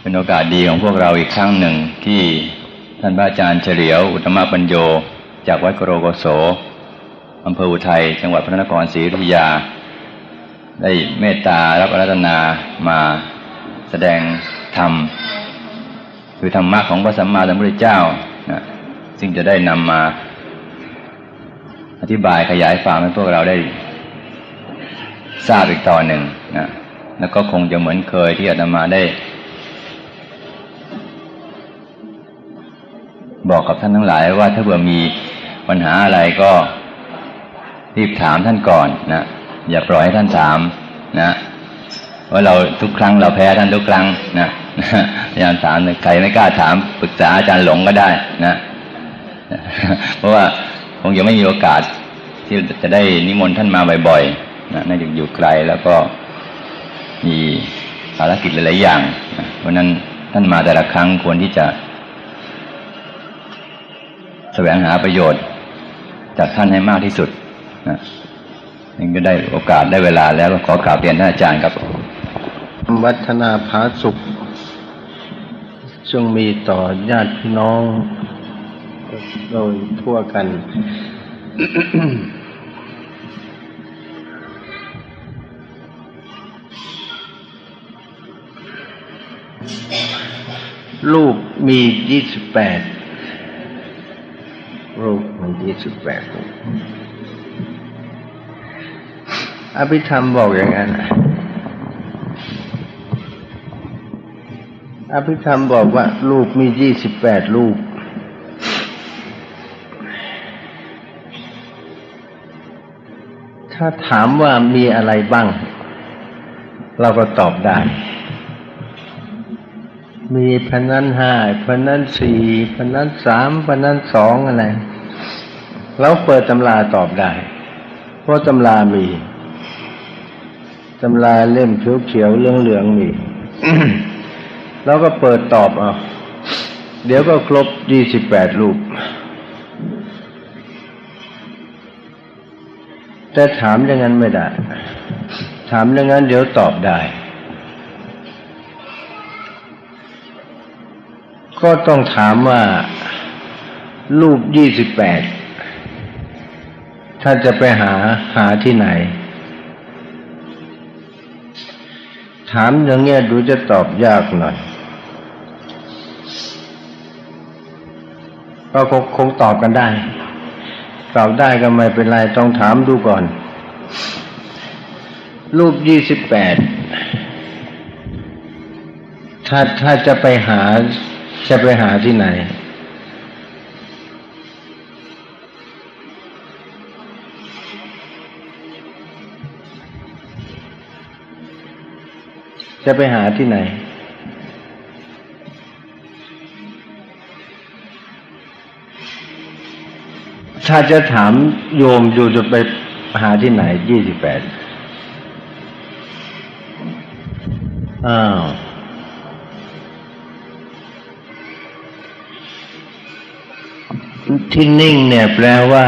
เป็นโอกาสดีของพวกเราอีกครั้งหนึ่งที่ท่านพระอาจารย์เฉลียว อุตตมปัญโย จากวัดกโรโกโสอำเภออุทัยจังหวัดพระนครศรีอยุธยา ได้เมตตารับอาราธนามาแสดงธรรม คือธรรมะของพระสัมมาสัมพุทธเจ้านะซึ่งจะได้นำมาอธิบายขยายความให้พวกเราได้ทราบอีกต่อหนึ่งนะ แล้วก็คงจะเหมือนเคยที่อาตมาได้ บอกกับท่านทั้งหลายว่าถ้าเผื่อมีปัญหาอะไรก็รีบถามท่านก่อนนะอย่าปล่อยให้ท่านถามนะว่าเราทุกครั้งเราแพ้ท่านทุกครั้งนะอาจารย์ถามใครไม่กล้าถามปรึกษาอาจารย์หลงก็ได้นะเพราะว่าคงยังไม่มีโอกาสที่จะได้นิมนต์ท่านมาบ่อยๆนะน่าจะอยู่ไกลแล้วก็ มีภารกิจหลาย ๆ อย่าง เพราะนั้นท่านมาแต่ละครั้งควรที่จะแสวงหาประโยชน์ จากท่านให้มากที่สุดนะนี่ก็ได้โอกาสได้เวลาแล้วก็ขอกราบเรียนท่านอาจารย์ครับวัฒนาผาสุขจงมีต่อญาติพี่น้อง โดยทั่วกัน ลูกมียี่สิบแปดลูกมันยี่สิบแปดลูกอภิธรรมบอกอย่างนั้นอภิธรรมบอกว่าลูกมียี่สิบแปดลูกถ้าถามว่ามีอะไรบ้าง เราก็ตอบได้ มีพันนั้นห้าพันนั้นสี่พันนั้นสามพันนั้นสองอะไรเราเปิดตำราตอบได้ เพราะตำรามีตำราเล่มเขียวๆเหลืองมีแล้วก็เปิดตอบเอาเดี๋ยวก็ครบยี่สิบแปดรูป แต่ถามอย่างนั้นไม่ได้ ถามอย่างนั้นเดี๋ยวตอบได้ ก็ต้องถามว่ารูปยี่สิบแปดถ้าจะไปหาหาที่ไหน ถามอย่างเงี้ยดูจะตอบยากหน่อยก็คงคงตอบกันได้ ตอบได้ก็ไม่เป็นไรต้องถามดูก่อน รูปยี่สิบแปดถ้าถ้าจะไปหา จะไปหาที่ไหน จะไปหาที่ไหน ถ้าจะถามโยมอยู่จะไปหาที่ไหนยี่สิบแปดอ้าว ที่นิ่งเนี่ยแปลว่า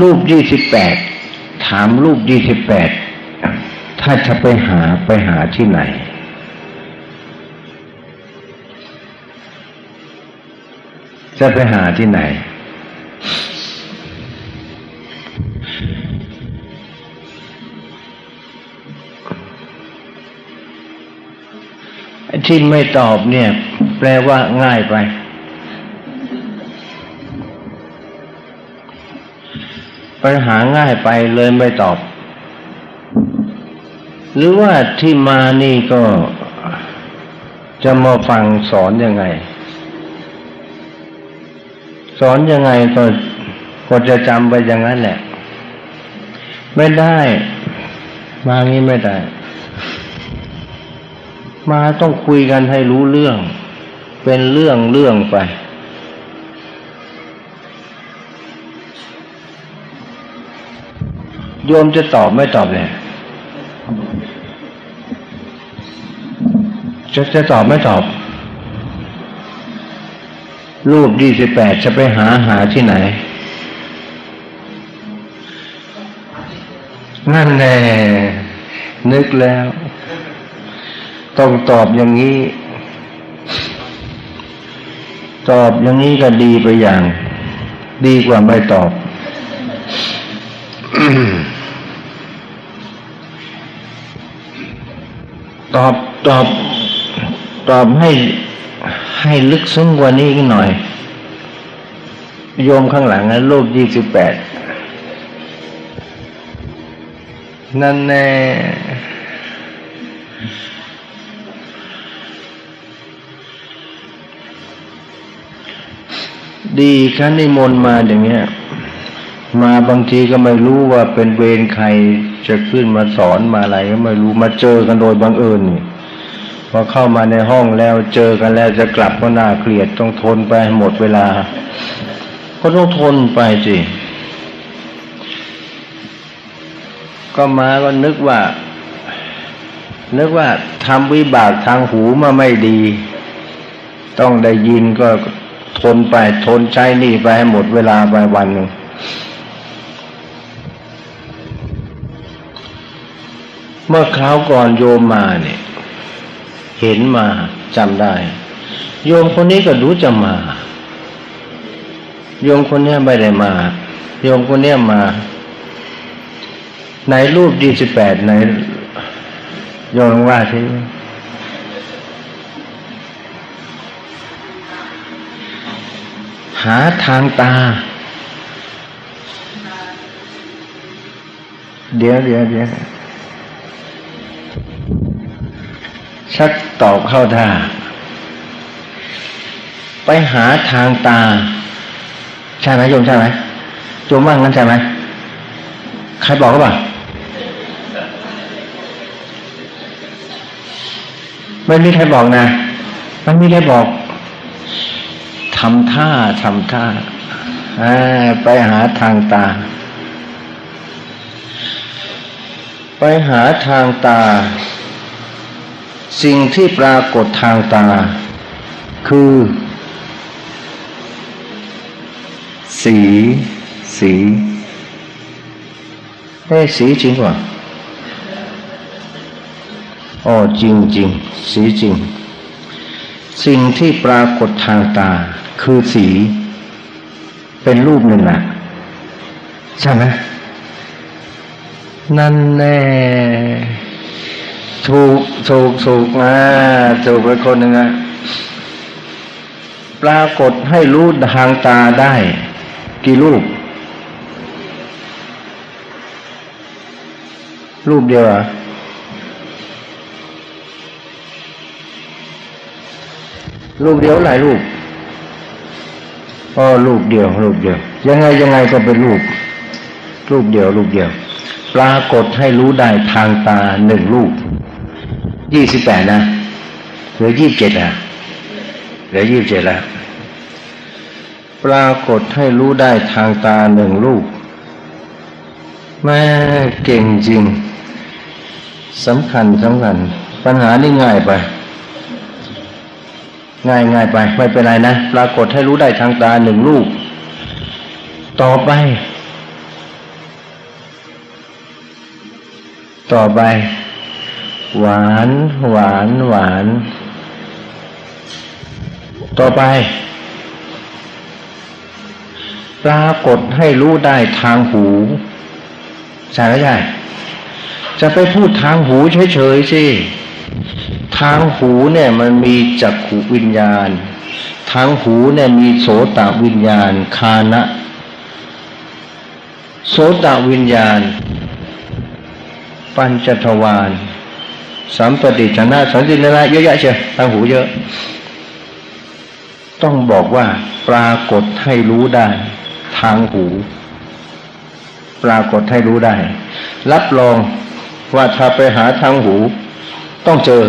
รูปยี่สิบแปดถามรูปยี่สิบแปดถ้าจะไปหาไปหาที่ไหนจะไปหาที่ไหน ที่ไม่ตอบเนี่ย แปลว่าง่ายไป ปัญหาง่ายไปเลยไม่ตอบ หรือว่าที่มานี่ก็จะมาฟังสอนยังไง สอนยังไงก็ก็จะจำไปอย่างนั้นแหละ ไม่ได้ มางี้ไม่ได้ มาต้องคุยกันให้รู้เรื่อง เป็นเรื่องเรื่องไป โยมจะตอบไม่ตอบเลยจะจะตอบไม่ตอบ รูปยี่สิบแปดจะไปหาหาที่ไหน นั่นแน่นึกแล้ว ต้องตอบอย่างนี้ ตอบอย่างนี้ก็ดีไปอย่าง ดีกว่าไม่ตอบ ตอบตอบ ตอบให้ให้ลึกซึ้งกว่านี้อีกหน่อย โยมข้างหลังนะลูกยี่สิบแปดนั่นแน่ ดีครับนิมนต์มาอย่างเงี้ย มาบางทีก็ไม่รู้ว่าเป็นเวรใครจะขึ้นมาสอนมาอะไรก็ไม่รู้มาเจอกันโดยบังเอิญนี่พอเข้ามาในห้องแล้วเจอกันแล้วจะกลับก็น่าเกลียดต้องทนไปหมดเวลา ก็ต้องทนไปสิก็มาก็นึกว่า นึกว่าทำวิบากทางหูมาไม่ดี ต้องได้ยินก็ ทนไปทนใช้หนี่ไปให้หมดเวลาไปวันหนึ่งเมื่อคราวก่อนโยมมาเนี่ย เห็นมาจำได้ โยมคนนี้ก็รู้จะมา โยมคนนี้ไม่ได้มา โยมคนนี้มา ในรูปดีสิบแปดในโยมว่าที่ หาทางตา เดี๋ยวเดี๋ยวเดี๋ยวชักตอบเข้าท่า ไปหาทางตา ใช่ไหมโยมใช่ไหมโยมว่างั้นใช่ไหมใครบอกก็บ่าไม่มีใครบอกนะไม่มีใครบอกำท่าทำท่าไปหาทางตา ไปหาทางตา สิ่งที่ปรากฏทางตา คือ สี สีเอ้สีจริงกว่าอ๋อจริงจริงสีจริง สิ่งที่ปรากฏทางตา คือสีเป็นรูปหนึ่งนะใช่ไหมนั่นแน่ถูกถูกถูกนะถูกไปคนหนึ่งนะปรากฏให้รู้ทางตาได้ กี่รูป รูปเดียวอะรูปเดียวหลายรูป อ๋อรูปเดียวรูปเดียว ยังไงยังไงก็เป็นรูปรูปเดียวรูปเดียว ปรากฏให้รู้ได้ทางตาหนึ่งรูปยี่สิบแปดนะเหลือยี่สิบเจ็ดอะเหลือยี่สิบเจ็ดแล้วปรากฏให้รู้ได้ทางตาหนึ่งรูปแม่เก่งจริงสำคัญสำคัญปัญหานี่ง่ายไป ง่ายง่ายไป ไม่เป็นไรนะปรากฏให้รู้ได้ทางตาหนึ่งรูปต่อไป ต่อไป หวาน หวาน หวาน ต่อไป ปรากฏให้รู้ได้ทางหูใช่ไหมใช่จะไปพูดทางหูเฉยๆสิ ทางหูเนี่ยมันมีจักขุวิญญาณ ทางหูเนี่ยมีโสตวิญญาณ คานะ โสตวิญญาณ ปัญจทวารสัมปติชนะสันตินะเยอะแยะเชียทางหูเยอะ ต้องบอกว่าปรากฏให้รู้ได้ ทางหู ปรากฏให้รู้ได้ รับรองว่าถ้าไปหาทางหู ต้องเจอ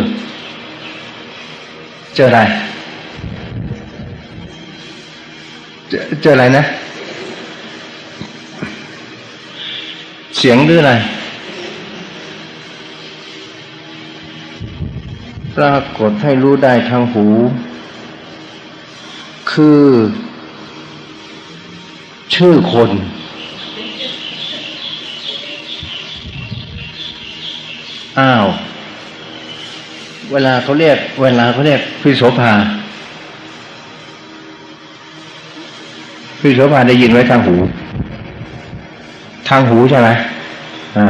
เจออะไรเจอเจออะไรนะ เสียงหรืออะไร ปรากฏให้รู้ได้ทางหู คือ ชื่อคนอ้าว เวลาเขาเรียก เวลาเขาเรียกพี่โสภาพี่โสภาได้ยินไว้ทางหู ทางหูใช่ไหมอ่า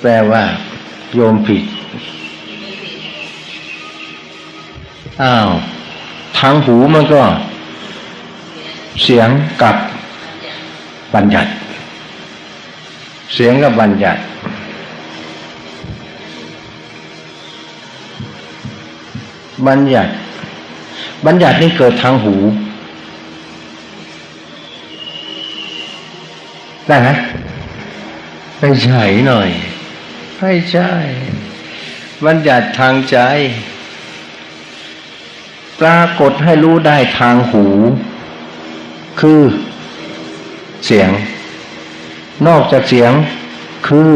แปลว่า โยมผิด อ้าว ทางหูมันก็ เสียงกับบัญญัติ เสียงกับบัญญัติ บัญญัติ บัญญัตินี่เกิดทางหู ได้ไหมไปใช่หน่อยไม่ใช่ บัญญัติทางใจ ปรากฏให้รู้ได้ทางหู คือเสียง นอกจากเสียงคือ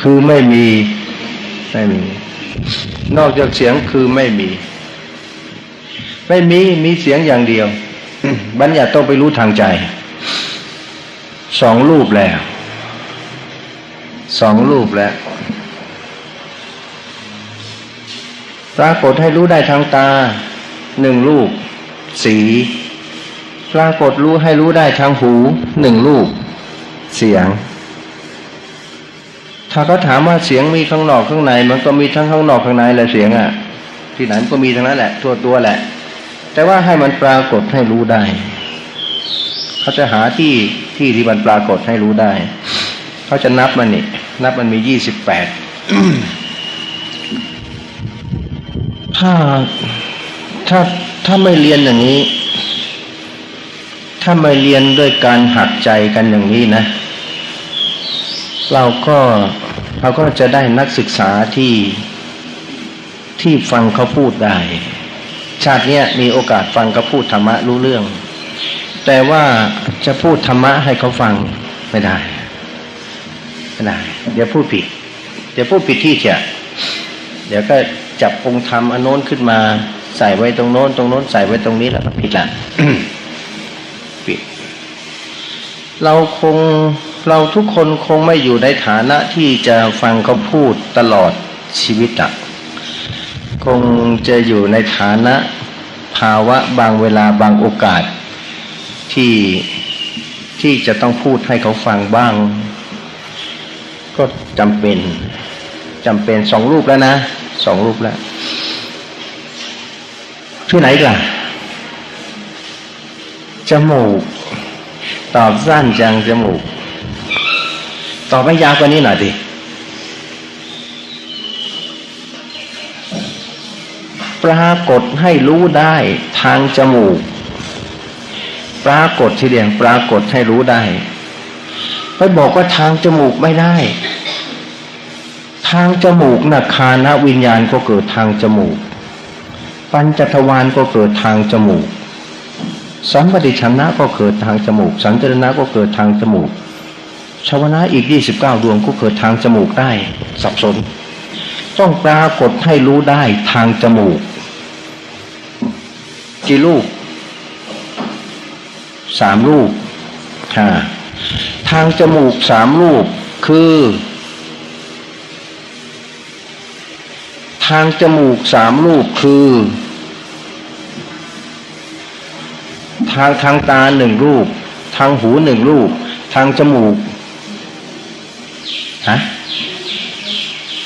คือไม่มี ไม่มี นอกจากเสียงคือไม่มี ไม่มีมีเสียงอย่างเดียว บัญญัติต้องไปรู้ทางใจ สองรูปแล้ว สองรูปแล้วปรากฏให้รู้ได้ทางตาหนึ่งรูป สีปรากฏรู้ให้รู้ได้ทางหูหนึ่งรูป เสียง ถ้าเขาถามว่าเสียงมีข้างนอกข้างใน มันก็มีทั้งข้างนอกข้างในแหละเสียงอะ่ะ ที่ไหนมันก็มีทั้งนั้นแหละ ทั่วตัวแหละ แต่ว่าให้มันปรากฏให้รู้ได้ เขาจะหาที่ที่ที่มันปรากฏให้รู้ได้ เขาจะนับมันนี่นับมันมียี่สิบแปดถ้าถ้าถ้าไม่เรียนอย่างนี้ ถ้าไม่เรียนด้วยการหักใจกันอย่างนี้นะ เราก็ เราก็จะได้นักศึกษาที่ที่ฟังเขาพูดได้ ชาติเนี้ยมีโอกาสฟังเขาพูดธรรมะรู้เรื่อง แต่ว่าจะพูดธรรมะให้เขาฟังไม่ได้ไม่ได้เดี๋ยวพูดผิด เดี๋ยวพูดผิดที่เฉยเดี๋ยวก็จับองค์ธรรมอันโน้นขึ้นมา ใส่ไว้ตรงโน้น ตรงโน้นใส่ไว้ตรงนี้แล้วก็ผิดละผิด เราคง เราทุกคนคงไม่อยู่ในฐานะที่จะฟังเขาพูดตลอดชีวิตอะคงจะอยู่ในฐานะภาวะบางเวลาบางโอกาส ที่ที่จะต้องพูดให้เขาฟังบ้าง ก็จำเป็นจำเป็นสองรูปแล้วนะสองรูปแล้วที่ไหนกล่ะจมูก ตอบสั้นจังจมูก ตอบไม่ยาวกว่านี้หน่อยดิปรากฏให้รู้ได้ทางจมูก ปรากฏทีเดียวปรากฏให้รู้ได้ไปบอกว่าทางจมูกไม่ได้ ทางจมูกนะคานะวิญญาณก็เกิดทางจมูก ปัญจทวารก็เกิดทางจมูกสัมปติชนะก็เกิดทางจมูก สังเจรณะก็เกิดทางจมูก ชาวนะอีกยี่สิบเก้าดวงก็เกิดทางจมูกได้สับสน ต้องปรากฏให้รู้ได้ทางจมูก กี่ลูกสามลูกค่ะทางจมูกสามลูกคือ ทางจมูกสามลูกคือ ทางทางตาหนึ่งรูป ทางหูหนึ่งรูป ทางจมูก ฮะ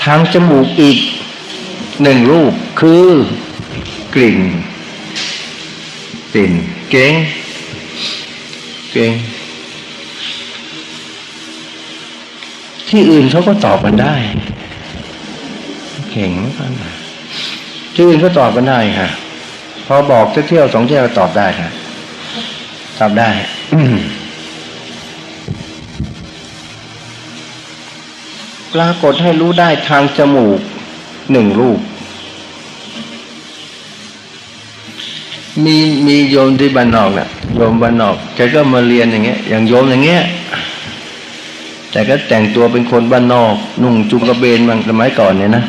ทางจมูกอีกหนึ่งรูปคือกลิ่นกลิ่นเก่งเก่งที่อื่นเขาก็ตอบกันได้เก่งมากนที่อื่นก็ตอบกันได้ค่ะ พอบอกเที่ยวสองเที่ยวตอบได้ค่ะ ตอบได้ ปรากฏให้รู้ได้ทางจมูกหนึ่งรูป มีมีโยมที่บ้านนอกน่ะโยมบ้านนอกแกก็มาเรียนอย่างเงี้ย อย่างโยมอย่างเงี้ยแต่ก็แต่งตัวเป็นคนบ้านนอกนุ่งจุงกระเบนบางสมัยก่อนเนี่ยนะ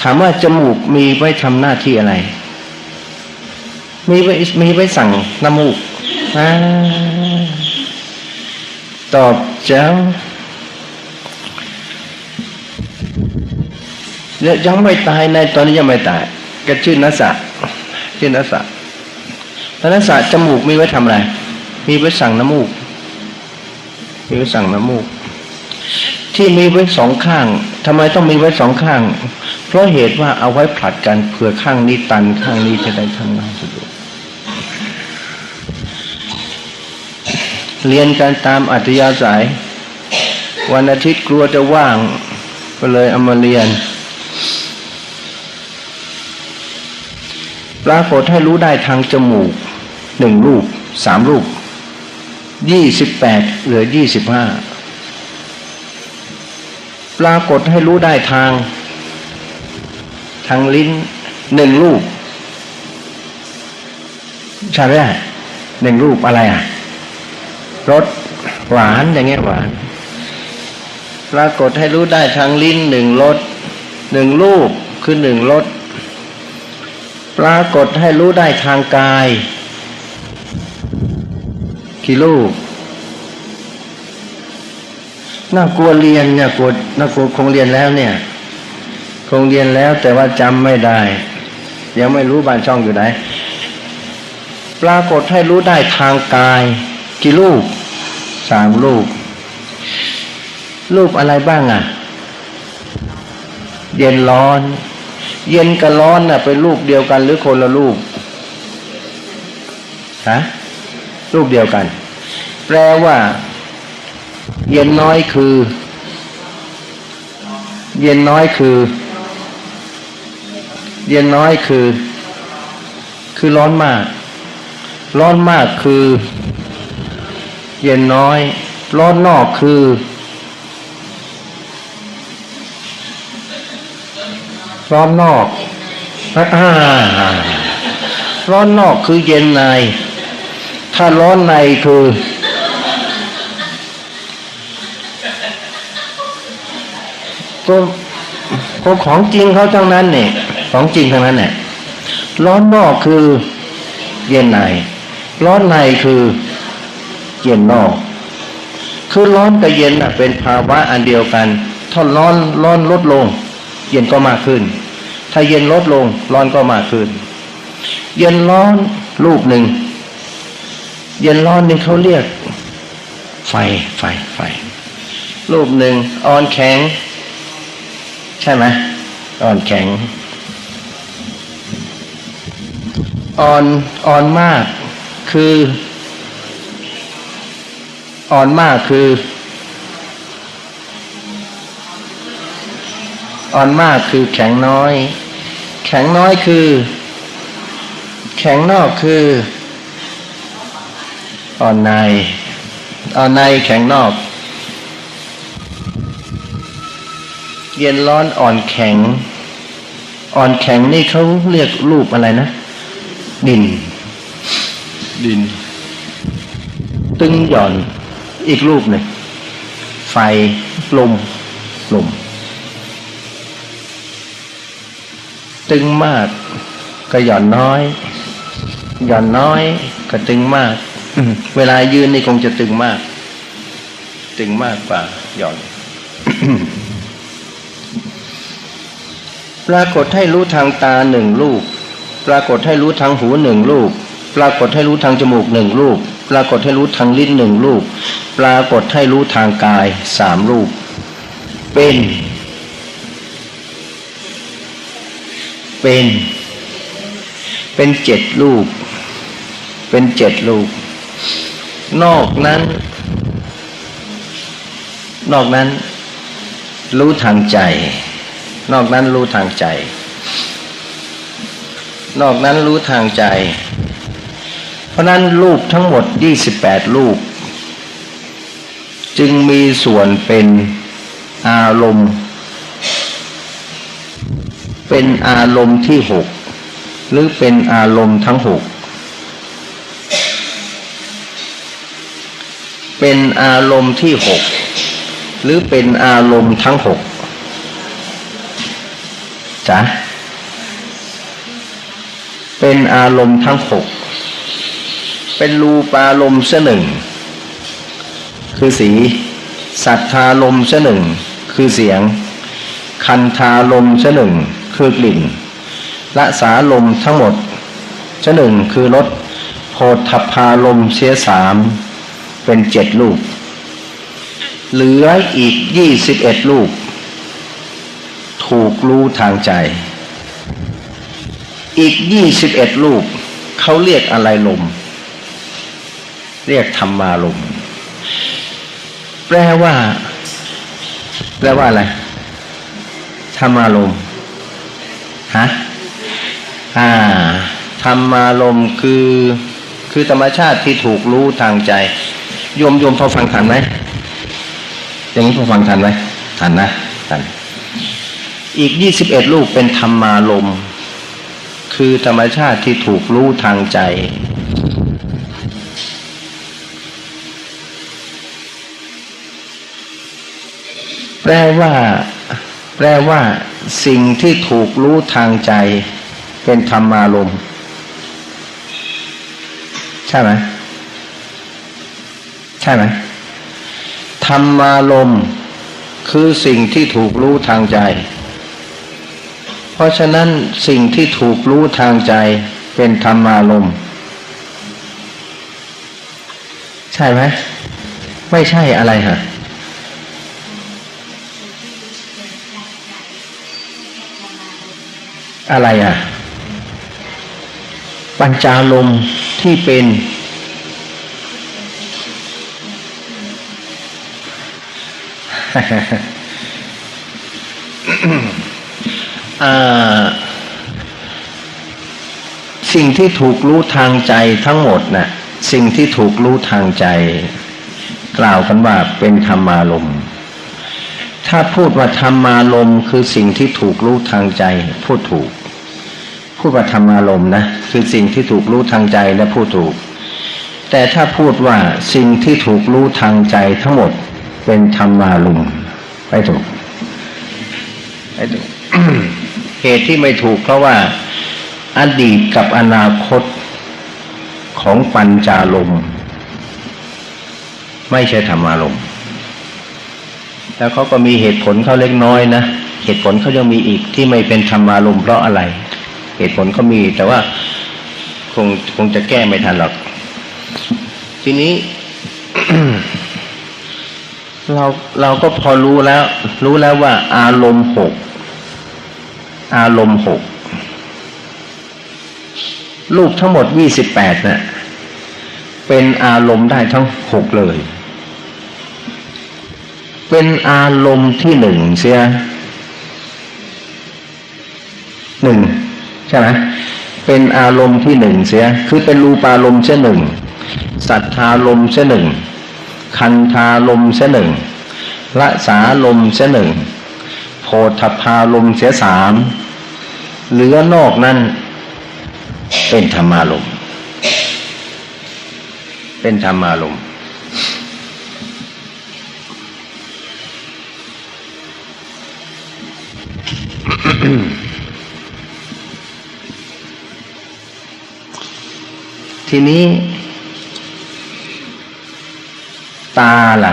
ถามว่าจมูกมีไว้ทำหน้าที่อะไร มีไว้มีไว้สั่งน้ำมูกอตอบเจ้า ยยังไม่ตายในตอนนี้ยังไม่ตายแกชื่อนัสสะชื่อนัสสะแล้วนัสสะจมูกมีไว้ทำอะไร มีไว้สั่งน้ำมูก มีไว้สั่งน้ำมูก ที่มีไว้สองข้างทำไมต้องมีไว้สองข้าง เพราะเหตุว่าเอาไว้ผลัดกันเผื่อข้างนี้ตันข้างนี้จะได้ทำงานสะดวกเรียนกันตามอัธยาศัย วันอาทิตย์กลัวจะว่าง ก็เลยเอามาเรียน ปรากฏให้รู้ได้ทางจมูกหนึ่งรูปสามรูปยี่สิบแปดเหลือยี่สิบห้าปรากฏให้รู้ได้ทาง ทางลิ้นหนึ่งรูปใช่ไหมหนึ่งรูปอะไรอะรสหวานอย่างเงี้ยหวาน ปรากฏให้รู้ได้ทางลิ้นหนึ่งรสหนึ่งรูปคือหนึ่งรส ปรากฏให้รู้ได้ทางกายกี่รูปน่ากลัวเรียนเนี่ยกลัวน่ากลัวคงเรียนแล้วเนี่ย คงเรียนแล้วแต่ว่าจำไม่ได้ ยังไม่รู้บ้านช่องอยู่ไหนปรากฏให้รู้ได้ทางกาย กี่รูปสามรูปรูปอะไรบ้างอะ เย็นร้อน เย็นกับร้อนน่ะเป็นรูปเดียวกันหรือคนละรูปฮะรูปเดียวกัน แปลว่า เย็นน้อยคือ เย็นน้อยคือ เย็นน้อยคือ คือร้อนมาก ร้อนมากคือ เย็นน้อย ร้อนนอกคือ ร้อนนอกอ่าร้อนนอกคือเย็นใน ถ้าร้อนในคือก็ก็ของจริงเขาทั้งนั้นเนี่ยของจริงทั้งนั้นเนี่ยร้อนนอกคือเย็นใน ร้อนในคือเย็นนอก คือร้อนกับเย็นเป็นภาวะอันเดียวกัน ถ้าร้อนร้อนลดลง เย็นก็มากขึ้น ถ้าเย็นลดลงร้อนก็มากขึ้น เย็นร้อนรูปหนึ่ง เย็นร้อนนี่เขาเรียก ไฟไฟไฟรูปหนึ่งอ่อนแข็ง ใช่ไหมอ่อนแข็งอ่อนอ่อนมากคือ อ่อนมากคือ อ่อนมากคือแข็งน้อย แข็งน้อยคือ แข็งนอกคือ อ่อนใน อ่อนในแข็งนอก เย็นร้อนอ่อนแข็ง อ่อนแข็งนี่เขาเรียกรูปอะไรนะ ดิน ดิน ตึงหย่อนอีกรูปหนึ่งไฟลมลม ตึงมาก ก็หย่อนน้อย หย่อนน้อย ก็ตึงมากเวลายืนนี่คงจะตึงมาก ตึงมากกว่าหย่อนปรากฏให้รู้ทางตาหนึ่งลูก ปรากฏให้รู้ทางหูหนึ่งลูก ปรากฏให้รู้ทางจมูกหนึ่งลูก ปรากฏให้รู้ทางลิ้นหนึ่งลูก ปรากฏให้รู้ทางกายสามลูก เป็น เป็น เป็นเจ็ดลูกเป็นเจ็ดลูกนอกนั้น นอกนั้น รู้ทางใจ นอกนั้นรู้ทางใจ นอกนั้นรู้ทางใจ เพราะนั้นรูปทั้งหมดยี่สิบแปดรูป จึงมีส่วนเป็นอารมณ์ เป็นอารมณ์ที่หกหรือเป็นอารมณ์ทั้งหกเป็นอารมณ์ที่หกหรือเป็นอารมณ์ทั้งหกจ๊ะเป็นอารมณ์ทั้งหกเป็นรูปารมณ์เสหนึ่ง คือสี สัทธารมณ์เสหนึ่ง คือเสียง คันธารมณ์เสหนึ่ง คือกลิ่นละสาลมทั้งหมดเสหนึ่งคือรสโพธพารมเสียสามเป็นเจ็ดลูก เหลืออีกยี่สิบเอ็ดลูก ถูกรู้ทางใจ อีกยี่สิบเอ็ดลูกเขาเรียกอะไรลม เรียกธรรมารมแปลว่า แปลว่าอะไรธรรมารมณ์ ฮะอ่าธรรมารมณ์คือคือธรรมชาติที่ถูกรู้ทางใจโยมโยมพอฟังทันไหมอย่างนี้พอฟังทันไหมทันนะทันอีกยี่สิบเอ็ดลูกเป็นธรรมารมณ์คือธรรมชาติที่ถูกรู้ทางใจแปลว่า แปลว่า สิ่งที่ถูกรู้ทางใจเป็นธรรมารมใช่ไหมใช่ไหมธรรมารมคือสิ่งที่ถูกรู้ทางใจ เพราะฉะนั้นสิ่งที่ถูกรู้ทางใจเป็นธรรมารมใช่ไหมไม่ใช่อะไรฮะ อะไรอะ ปัญจารมที่เป็นอ่าสิ่งที่ถูกรู้ทางใจทั้งหมดนะ่ะ สิ่งที่ถูกรู้ทางใจ กล่าวกันว่าเป็นธรรมารมณ์ถ้าพูดว่าธรรมารมคือสิ่งที่ถูกรู้ทางใจ พูดถูก พูดว่าธรรมารมณ์นะคือสิ่งที่ถูกรู้ทางใจและพูดถูก แต่ถ้าพูดว่าสิ่งที่ถูกรู้ทางใจทั้งหมดเป็นธรรมารมณ์ไม่ถูกไม่ถูกเหตุที่ไม่ถูกเพราะว่าอดีตกับอนาคตของปัญจารมไม่ใช่ธรรมารมแล้วเขาก็มีเหตุผลเขาเล็กน้อยนะ เหตุผลเขายังมีอีกที่ไม่เป็นธรรมารมเพราะอะไร เหตุผลเขามี แต่ว่าคงคงจะแก้ไม่ทันหรอก ทีนี้ เราเราก็พอรู้แล้ว รู้แล้วว่า อารมณ์หกอารมณ์หกรูปทั้งหมดยี่สิบแปดเนะ่ะเป็นอารมณ์ได้ทั้งหกเลย เป็นอารมณ์ที่หนึ่งเสียหนึ่ง ใช่ไหมเป็นอารมณ์ที่หนึ่งเสีย คือเป็นรูปารมณ์เช่นหนึ่ง สัทธารมณ์เช่นหนึ่ง คันธารมณ์เช่นหนึ่งละสาลมณ์เช่นหนึ่ง โพธพารมณ์เสียสาม เหลือนอกนั้นเป็นธรรมารมณ์ เป็นธรรมารมณ์ ทีนี้ ตาล่ะ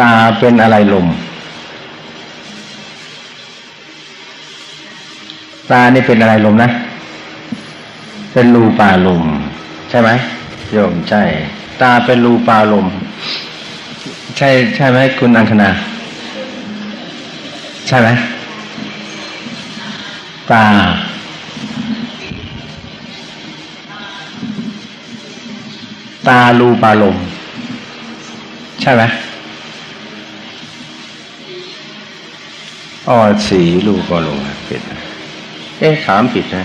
ตาเป็นอะไรลม ตานี่เป็นอะไรลมนะ เป็นรูปาลม ใช่ไหมโยมใช่ ตาเป็นรูปาลม ใช่ ใช่ไหมคุณอังคณาใช่ไหมตา ตารูปาลมใช่ไหมอ๋อสีรูปาลมผิดเอ๊ะถามผิดนะ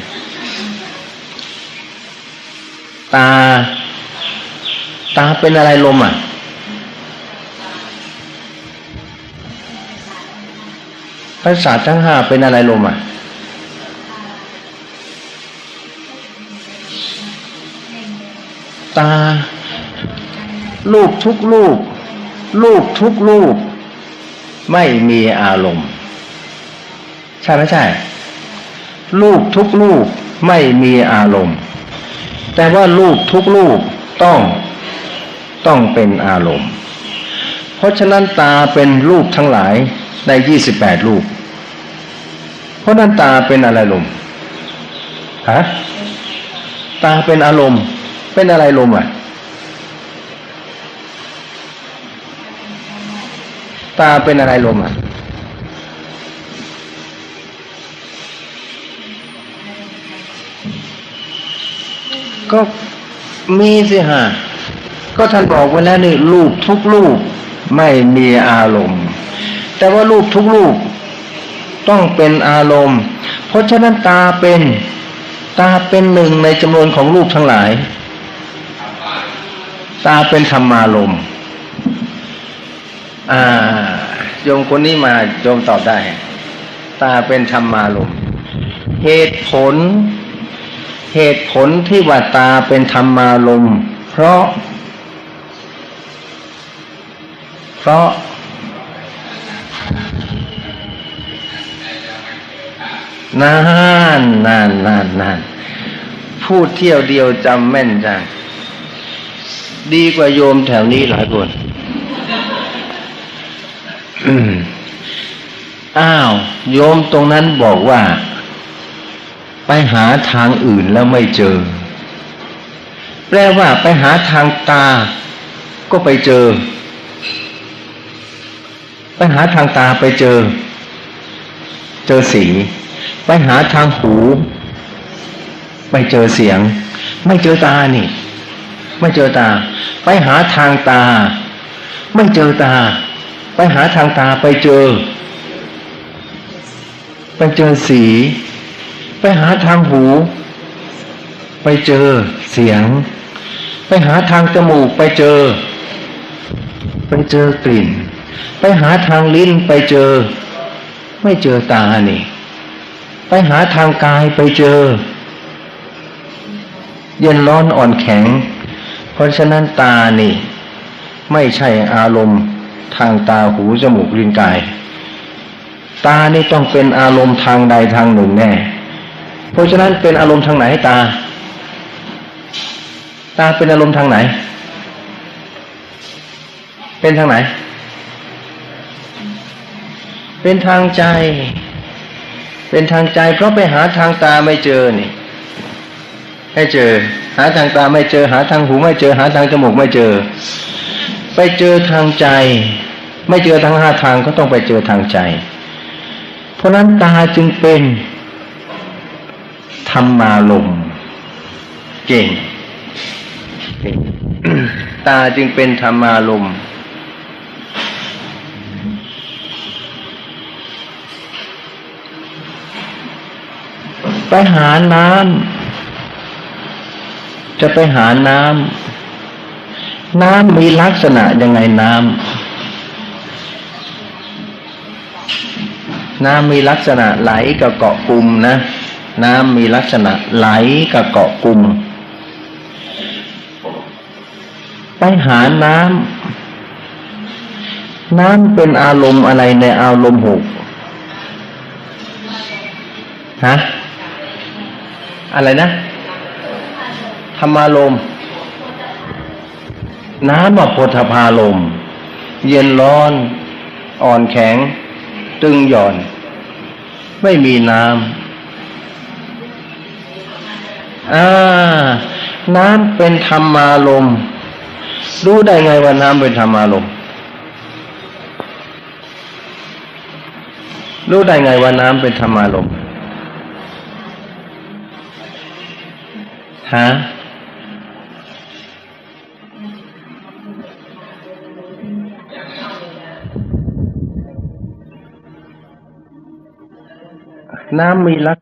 ตา ตาเป็นอะไรลมอะประสาททั้งห้าเป็นอะไรลมอะตา รูปทุกรูป รูปทุกรูป ไม่มีอารมณ์ ใช่ไหมใช่ รูปทุกรูปไม่มีอารมณ์ แต่ว่ารูปทุกรูปต้องต้องเป็นอารมณ์ เพราะฉะนั้นตาเป็นรูปทั้งหลายในยี่สิบแปดรูป เพราะนั้นตาเป็นอะไรลมฮะตาเป็นอารมณ์ เป็นอะไรลมอะ ตาเป็นอะไรลมอะ ก็มีสิฮะก็ท่านบอกไว้แล้วนี่รูปทุกรูปไม่มีอารมณ์ แต่ว่ารูปทุกรูปต้องเป็นอารมณ์ เพราะฉะนั้นตาเป็นตาเป็นหนึ่งในจำนวนของรูปทั้งหลาย ตาเป็นธรรมารมณ์ อ่าโยมคนนี้มาโยมตอบได้ ตาเป็นธรรมารมเหตุผล เหตุผลที่ว่าตาเป็นธรรมารมเพราะ เพราะ นานนานนานนานพูดเที่ยวเดียวจำแม่นจังดีกว่าโยมแถวนี้หลายคน อ้าว โยมตรงนั้นบอกว่า ไปหาทางอื่นแล้วไม่เจอ แปลว่าไปหาทางตา ก็ไปเจอ ไปหาทางตาไปเจอ เจอสี ไปหาทางหูไม่เจอเสียง ไม่เจอตานี่ ไม่เจอตา ไปหาทางตา ไม่เจอตา ไปหาทางตาไปเจอ ไปเจอสี ไปหาทางหู ไปเจอเสียง ไปหาทางจมูกไปเจอ ไปเจอกลิ่น ไปหาทางลิ้นไปเจอ ไม่เจอตานี่ ไปหาทางกายไปเจอ เย็นร้อนอ่อนแข็ง เพราะฉะนั้นตานี่ ไม่ใช่อารมณ์ ทางตาหูจมูกลิ้นกาย ตานี่ต้องเป็นอารมณ์ทางใดทางหนึ่งแน่ เพราะฉะนั้นเป็นอารมณ์ทางไหนตา ตาเป็นอารมณ์ทางไหน เป็นทางไหน เป็นทางใจ เป็นทางใจ เพราะไปหาทางตาไม่เจอนี่ให้เจอ หาทางตาไม่เจอ หาทางหูไม่เจอ หาทางจมูกไม่เจอ ไปเจอทางใจ ไม่เจอทั้งห้าทางก็ต้องไปเจอทางใจ เพราะนั้นตาจึงเป็นธรรมาลมเก่งเก่งตาจึงเป็นธรรมาลมไปหาน้ำจะไปหาน้ำน้ำมีลักษณะยังไงน้ำ น้ำมีลักษณะไหลกับเกาะกลุ่มนะ น้ำมีลักษณะไหลกับเกาะกลุ่ม ไปหาน้ำน้ำเป็นอารมณ์อะไรในอารมณ์หกฮะอะไรนะธรรมารมน้ำอะโพธพารมเย็นร้อนอ่อนแข็ง ตึงหย่อน ไม่มีน้ำอ่าน้ำเป็นธรรมารมรู้ได้ไงว่าน้ำเป็นธรรมารมรู้ได้ไงว่าน้ำเป็นธรรมารมฮะ น้ำมีลัก